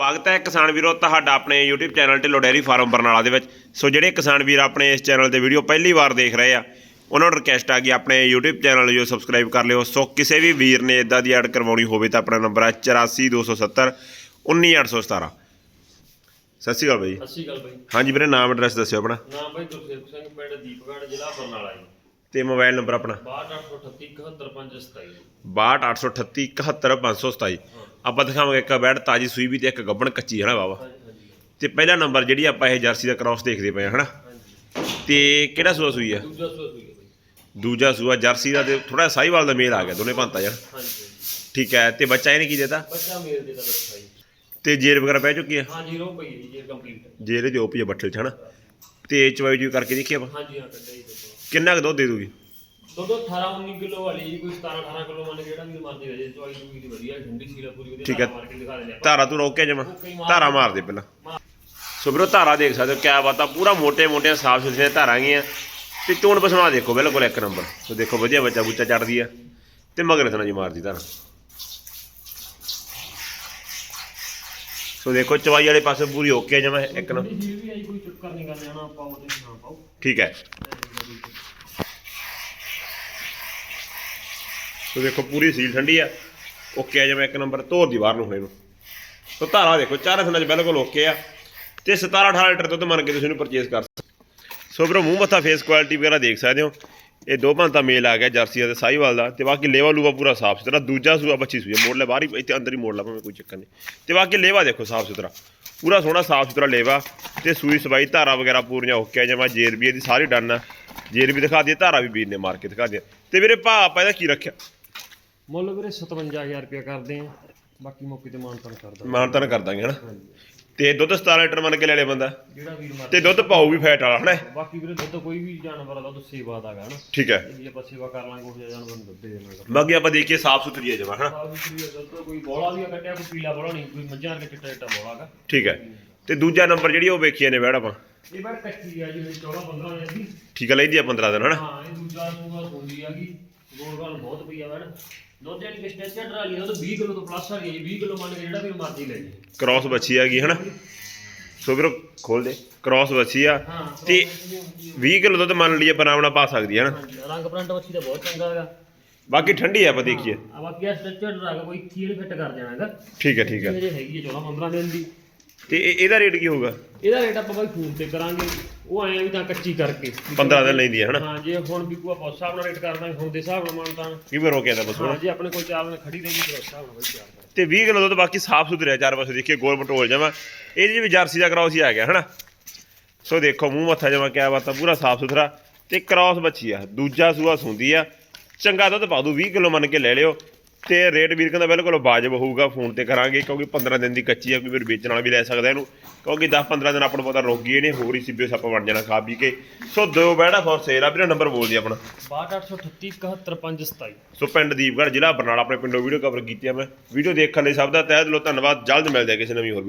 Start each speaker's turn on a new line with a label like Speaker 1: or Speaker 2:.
Speaker 1: ਸਵਾਗਤ ਹੈ ਕਿਸਾਨ ਵੀਰੋ ਤੁਹਾਡਾ ਆਪਣੇ YouTube channel Dhillon dairy farm Barnala ਦੇ ਵਿੱਚ। ਸੋ ਜਿਹੜੇ ਕਿਸਾਨ ਵੀਰ ਆਪਣੇ ਇਸ ਚੈਨਲ ਤੇ ਵੀਡੀਓ ਪਹਿਲੀ ਵਾਰ ਦੇਖ ਰਹੇ ਆ ਉਹਨਾਂ ਨੂੰ ਰਿਕਵੈਸਟ ਆ ਕਿ ਆਪਣੇ YouTube ਚੈਨਲ ਨੂੰ ਜੋ ਸਬਸਕ੍ਰਾਈਬ ਕਰ ਲਿਓ। ਸੋ ਕਿਸੇ ਵੀ ਵੀਰ ਨੇ ਇਦਾਂ ਦੀ ਐਡ ਕਰਵਾਉਣੀ ਹੋਵੇ ਤਾਂ ਆਪਣਾ ਨੰਬਰ ਹੈ 84270 19817 ਸਤਿ ਸ਼੍ਰੀ ਅਕਾਲ ਬਾਈ।
Speaker 2: ਸਤਿ ਸ਼੍ਰੀ ਅਕਾਲ ਬਾਈ।
Speaker 1: ਹਾਂਜੀ ਵੀਰੇ ਨਾਮ ਐਡਰੈਸ ਦੱਸਿਓ ਆਪਣਾ।
Speaker 2: ਨਾਮ ਬਾਈ ਗੁਰਸੇਵਕ ਸਿੰਘ ਪਿੰਡ ਦੀਪਗੜ੍ਹ ਜ਼ਿਲ੍ਹਾ ਬਰਨਾਲਾ ਜੀ।
Speaker 1: ਤੇ ਮੋਬਾਈਲ ਨੰਬਰ ਆਪਣਾ।
Speaker 2: 6283371527
Speaker 1: 6288371527 ਆਪਾਂ ਦਿਖਾਵਾਂਗੇ ਇੱਕ ਬੈਡ ਤਾਜੀ ਸੂਈ ਵੀ ਤੇ ਇੱਕ ਗੱਬਣ ਕੱਚੀ ਹੈ ਨਾ ਬਾਬਾ? ਤੇ ਪਹਿਲਾ ਨੰਬਰ ਜਿਹੜੀ ਆਪਾਂ ਇਹ ਜਰਸੀ ਦਾ ਕ੍ਰਾਸ ਦੇਖਦੇ ਪਏ ਹਾਂ ਹਨਾ? ਤੇ ਕਿਹੜਾ ਸੂਆ ਸੂਈ ਆ?
Speaker 2: ਦੂਜਾ ਸੂਆ ਸੂਈ ਹੈ ਬਾਈ।
Speaker 1: ਦੂਜਾ ਸੂਆ ਜਰਸੀ ਦਾ ਤੇ ਥੋੜਾ ਸਾਈਵਾਲ ਦਾ ਮੇਲ ਆ ਗਿਆ ਦੋਨੇ ਭੰਤਾ ਯਾਰ।
Speaker 2: ਹਾਂਜੀ।
Speaker 1: ਠੀਕ ਹੈ ਤੇ ਬੱਚਾ ਇਹਨੇ ਕੀ ਦੇਤਾ?
Speaker 2: ਬੱਚਾ ਮੇਲ ਜੀ।
Speaker 1: ਤੇ ਜੇਰ ਵਗੈਰਾ ਪੈ ਚੁੱਕੀ ਆ?
Speaker 2: ਹਾਂਜੀ ਰੋ ਪਈ ਹੈ ਜੀ ਜੇ ਕੰਪਲੀਟ
Speaker 1: ਜੇਰ ਆ ਬੱਠਲ ਚ ਹਨਾ? ਤੇ ਚਵਾਈ ਜੀ ਕਰਕੇ ਦੇਖੀਏ ਆਪਾਂ?
Speaker 2: ਹਾਂਜੀ ਹਾਂ ਕੱਢਿਆ ਜੀ ਦੇਖੋ।
Speaker 1: ਕਿੰਨਾ ਕੁ ਦੁੱਧ ਦੇ ਦੂਗੀ?
Speaker 2: ਦੁੱਧ 18 19 ਕਿਲੋ ਵਾਲੀ ਜੀ ਕੋਈ 17 18 ਕਿਲੋ ਮੰਨ ਕੇ ਜਿਹੜਾ ਵੀ ਮਰਜ਼ੀ ਹੋ ਜੇ ਚੋਈ ਚੂਈ ਦੀ ਵਧੀਆ ਠੰਡੀ ਸੀਲਾ ਪੂਰੀ ਵਧੀਆ
Speaker 1: ਠੀਕ ਹੈ।
Speaker 2: ਮਾਰ ਕੇ ਦਿਖਾ ਦਿੰਦੇ ਆਪਾਂ।
Speaker 1: ਧਾਰਾ ਤੂੰ ਰੋਕਿਆ ਜਮਾ। ਧਾਰਾ ਮਾਰ ਦੇ ਪਹਿਲਾਂ। ਸੋ ਵੀਰੋ ਧਾਰਾ ਦੇਖ ਸਕਦੇ ਹੋ ਕਿਆ ਬਾਤਾਂ ਪੂਰਾ ਮੋਟੇ ਮੋਟੇ ਸਾਫ਼ ਸੁਥਰੇ ਧਾਰਾਂ ਗੀਆਂ ਤੇ ਚੋਣ ਪਸਮਾ ਦੇਖੋ ਬਿਲਕੁਲ ਇੱਕ ਨੰਬਰ। ਸੋ ਦੇਖੋ ਵਧੀਆ ਬੱਚਾ ਬੁੱਚਾ ਚੜਦੀ ਆ। ਤੇ ਮਗਰ ਥਣਾ ਜੀ ਮਾਰਦੀ ਧਾਰਾ। ਸੋ ਦੇਖੋ ਚਵਾਈ ਵਾਲੇ ਪਾਸੇ ਪੂਰੀ ਓਕੇ ਜਮਾ ਇੱਕ ਨੰਬਰ।
Speaker 2: ਠੰਡੀ ਸੀਲ ਵੀ ਆਈ ਕੋਈ ਚੱਕਰ ਨਹੀਂ ਕਰਨੇ ਆਣਾ ਪਾਓ। ਤੇ ਨਾ ਪਾਓ
Speaker 1: ਠੀਕ ਹੈ। ਸੋ ਦੇਖੋ, ਪੂਰੀ ਸੀਲ ਠੰਡੀ ਆ। ਓਕੇ ਆ ਜਿਵੇਂ ਇੱਕ ਨੰਬਰ ਧੋਰ ਦੀ ਬਾਹਰ ਨੂੰ ਹੁਣ ਇਹਨੂੰ। ਸੋ ਧਾਰਾ ਦੇਖੋ, ਚਾਰੇ ਥਣਾਂ 'ਚ ਬਿਲਕੁਲ ਓਕੇ ਆ। ਤੇ 17 18 ਲੀਟਰ ਦੁੱਧ ਮੰਨ ਕੇ ਤੁਸੀਂ ਇਹਨੂੰ ਪਰਚੇਸ ਕਰ ਸਕਦੇ ਸੋ ਵੀਰੋ, ਮੂੰਹ ਮੱਥਾ ਫੇਸ ਕੁਆਲਿਟੀ ਵਗੈਰਾ ਦੇਖ ਸਕਦੇ ਹੋ। ਇਹ ਦੋ ਭਾਂਤਾ ਮੇਲ ਆ ਗਿਆ, ਜਰਸੀ ਦਾ ਤੇ ਸਾਈਵਾਲ ਦਾ। ਤੇ ਬਾਕੀ ਲੇਵਾ ਲੂਵਾ ਪੂਰਾ ਸਾਫ਼ ਸੁਥਰਾ। ਦੂਜਾ ਸੂਆ ਬੱਚੀ ਸੂਆ ਮੋੜ ਲੈ ਬਾਹਰ ਹੀ, ਇੱਥੇ ਅੰਦਰ ਹੀ ਮੋੜ ਲਾ ਭਾਵੇਂ ਕੋਈ ਚੱਕਰ ਨਹੀਂ। ਤੇ ਬਾਕੀ ਲੇਵਾ ਦੇਖੋ, ਸਾਫ਼ ਸੁਥਰਾ। ਪੂਰਾ ਸੋਹਣਾ ਸਾਫ਼ ਸੁਥਰਾ ਲੇਵਾ। ਤੇ ਸੂਈ ਸਬਾਈ ਧਾਰਾ ਵਗੈਰਾ ਪੂਰੀਆਂ ਓਕੇ ਆ, ਜਮਾ ਜੇਰ ਵੀ ਇਹਦੀ ਸਾਰੀ ਡਨ ਆ। ਜੇਰ ਵੀ ਦਿਖਾ ਦਈਏ, ਧਾਰਾ ਵੀ ਵੀਰ ਨੇ ਮਾਰ ਕੇ ਦਿਖਾ ਦਿਆ ਤੇ ਵੀਰੇ, ਭਾਅ ਆਪਾਂ ਇਹਦਾ ਕੀ ਰੱਖਿਆ?
Speaker 2: ਮੁੱਲ ਵੀਰੇ 57000 ਰੁਪਇਆ ਕਰਦੇ ਆ। ਬਾਕੀ ਮੌਕੇ ਤੇ ਮਾਨਤਨ ਕਰਦਾ।
Speaker 1: ਮਾਨਤਨ ਕਰ ਦਾਂਗੇ ਹਨਾ? ਤੇ ਦੁੱਧ 17 ਲੀਟਰ ਮੰਨ ਕੇ ਲੈ ਲੈ ਬੰਦਾ।
Speaker 2: ਜਿਹੜਾ ਵੀਰ ਮਰ
Speaker 1: ਤੇ ਦੁੱਧ ਪਾਉ ਵੀ ਫੈਟ ਵਾਲਾ ਹਨਾ?
Speaker 2: ਬਾਕੀ ਵੀਰੇ ਦੁੱਧ ਕੋਈ ਵੀ ਜਾਨਵਰ ਦਾ ਦੁੱਧ ਸੇਵਾ ਦਾ ਗਾ ਹਨਾ?
Speaker 1: ਠੀਕ ਹੈ।
Speaker 2: ਜੇ ਆਪਾਂ ਸੇਵਾ ਕਰ ਲਾਂਗੇ ਉਹ ਜਾਨਵਰ ਨੂੰ ਦੁੱਧ ਦੇ ਦੇਵਾਂਗੇ
Speaker 1: ਬਾਕੀ ਆਪਾਂ ਦੇਖੀਏ ਸਾਫ਼ ਸੁਥਰੀ ਹੈ ਜਮਾ ਹਨਾ?
Speaker 2: ਆਹ ਵੀ ਦੁੱਧ ਕੋਈ ਬੋਲਾ ਵੀ ਕੱਟਿਆ ਕੋਈ ਪੀਲਾ ਬੋਲਾ ਨਹੀਂ ਕੋਈ ਮੱਝਾਂ ਵਰਗੇ ਚਿੱਟਾ ਚਿੱਟਾ ਬੋਲਾ ਗਾ
Speaker 1: ਠੀਕ ਹੈ। ਤੇ ਦੂਜਾ ਨੰਬਰ ਜਿਹੜੀ ਉਹ ਵੇਖੀਏ ਨੇ ਬੈੜ ਆਪਾਂ।
Speaker 2: ਇਹ ਬਾਰ ਕੱਚੀ ਆ ਜੀ 14 15 ਦਿਨ ਦੀ
Speaker 1: ਠੀਕ ਹੈ ਲੈਦੀ ਆ 15 ਦਿਨ ਹਨਾ?
Speaker 2: ਹਾਂ ਇਹ ਦੂਜਾ ਸੂਗਾ ਸੋਲੀ ਆ ਗਈ ਗੋਲ ਗਾਲ ਬਹੁਤ ਪਈ ਆ ਮੈਡਮ ਦੁੱਧ ਜਿਹੜੀ ਸਟੇਚਰ ਡਰਾ ਲਈ ਉਹ ਤਾਂ 20 ਕਿਲੋ ਤੋਂ ਪਲੱਸ ਆ ਗਈ 20 ਕਿਲੋ ਮੰਨ ਕੇ ਜਿਹੜਾ ਵੀ ਮਰਜ਼ੀ ਲੈ ਜੀ
Speaker 1: ਕ੍ਰਾਸ ਬੱਚੀ ਹੈਗੀ ਹਨਾ? ਸੋ ਵੀਰੋ ਖੋਲ ਦੇ। ਕ੍ਰਾਸ ਬੱਚੀ ਆ।
Speaker 2: ਹਾਂ
Speaker 1: ਤੇ 20 ਕਿਲੋ ਦੁੱਧ ਮੰਨ ਲਈਏ ਨਾਲ ਪਾ ਸਕਦੀ ਹੈ ਹਨਾ?
Speaker 2: ਰੰਗ ਪ੍ਰਿੰਟ ਵੱਛੀ ਦਾ ਬਹੁਤ ਚੰਗਾ ਹੈਗਾ।
Speaker 1: ਬਾਕੀ ਠੰਡੀ ਆ ਆਪਾਂ ਦੇਖੀਏ।
Speaker 2: ਆ ਬਾਕੀ ਆ ਡਰਾ ਕੇ ਕੋਈ ਕੀਲ ਫਿੱਟ ਕਰ ਦੇਣਾ ਹੈਗਾ।
Speaker 1: ਠੀਕ ਹੈ ਠੀਕ ਹੈ
Speaker 2: ਜੇ ਹੈਗੀ ਹੈ 14 15 ਦਿਨ ਦੀ।
Speaker 1: ਤੇ ਇਹ- ਇਹਦਾ ਰੇਟ ਕੀ ਹੋਊਗਾ?
Speaker 2: ਇਹਦਾ ਰੇਟ ਆਪਾਂ ਬਾਈ ਫੋਨ ਤੇ ਕਰਾਂਗੇ। ਉਹ ਆ ਵੀ ਤਾਂ ਕੱਚੀ ਕਰਕੇ।
Speaker 1: 15 ਦਿਨ ਲੈਂਦੀ ਹੈ ਹਨਾ?
Speaker 2: ਹਾਂ ਜੇ ਹੁਣ ਵੀ ਕੋਈ ਆਪਾਂ ਉਸ ਹਿਸਾਬ ਨਾਲ ਰੇਟ ਕਰ ਦਾਂਗੇ ਹੁਣ ਦੇ ਹਿਸਾਬ ਨਾਲ ਮਾਨ ਤਾਂ।
Speaker 1: ਕੀ ਵੀ ਰੋਕਿਆ ਤਾਂ ਬਸ
Speaker 2: ਹਾਂ ਜੇ ਆਪਣੇ ਕੋਲ ਦਿਨ ਖੜੀ ਰਹੇਗੀ ਫਿਰ ਉਸ ਹਿਸਾਬ ਨਾਲ ਬਾਈ ਤਿਆਰ
Speaker 1: ਤੇ 20 ਕਿਲੋ ਦੁੱਧ ਬਾਕੀ ਸਾਫ਼ ਸੁਥਰੇ ਚਾਰ ਪਾਸੇ ਦੇਖੀਏ ਗੋਲ ਮਟੋਲ ਜਾਵਾ ਇਹਦੇ 'ਚ ਵੀ ਜਰਸੀ ਦਾ ਕ੍ਰਾਸ ਹੀ ਆ ਗਿਆ ਹਨਾ? ਸੋ ਦੇਖੋ ਮੂੰਹ ਮੱਥਾ ਜਮਾ ਕਿਆ ਬਾਤ ਆ ਪੂਰਾ ਸਾਫ਼ ਸੁਥਰਾ। ਤੇ ਕ੍ਰਾਸ ਬੱਚੀ ਆ ਦੂਜਾ ਸੂਆ ਸੁੰਦੀ ਆ। ਚੰਗਾ ਦੁੱਧ ਪਾ ਦੂ 20 ਕਿਲੋ ਮੰਨ ਕੇ ਲੈ ਲਿਓ। ਤੇ ਰੇਟ ਵੀਰ ਕਹਿੰਦਾ ਬਿਲਕੁਲ ਵਾਜਬ ਹੋਊਗਾ ਫੋਨ ਤੇ ਕਰਾਂਗੇ ਕਿਉਂਕਿ 15 ਦਿਨ ਦੀ ਕੱਚੀ ਆ ਕੋਈ ਵੀਰ ਵੇਚਣ ਵਾਲਾ ਵੀ ਲੈ ਸਕਦਾ ਇਹਨੂੰ। ਕਿਉਂਕਿ 10-15 ਦਿਨ ਆਪਾਂ ਨੂੰ ਪਤਾ ਰੋਗੀ ਇਹਨੇ ਹੋਰ ਹੀ ਸਿੱਬੇ ਸੱਪ ਬਣ ਜਾਣਾ ਖਾ ਪੀ ਕੇ। ਸੋ ਦੋ ਬੈੜਾ ਫੋਰ ਸੇਲ ਆ ਵੀਰੇ ਨੰਬਰ ਬੋਲ ਦੀ ਆਪਣਾ।
Speaker 2: 62838 71527
Speaker 1: ਸੋ ਪਿੰਡ ਦੀਪਗੜ੍ਹ ਜ਼ਿਲ੍ਹਾ ਬਰਨਾਲਾ ਆਪਣੇ ਪਿੰਡੋਂ ਵੀਡੀਓ ਕਵਰ ਕੀਤੀ ਆ ਮੈਂ। ਵੀਡੀਓ ਦੇਖਣ ਲਈ ਸਭ ਦਾ ਤਹਿ ਦਿਲੋਂ ਧੰਨਵਾਦ ਜਲਦ ਮਿਲਦੇ ਆ ਕਿਸੇ ਨਵੀਂ ਹੋਰ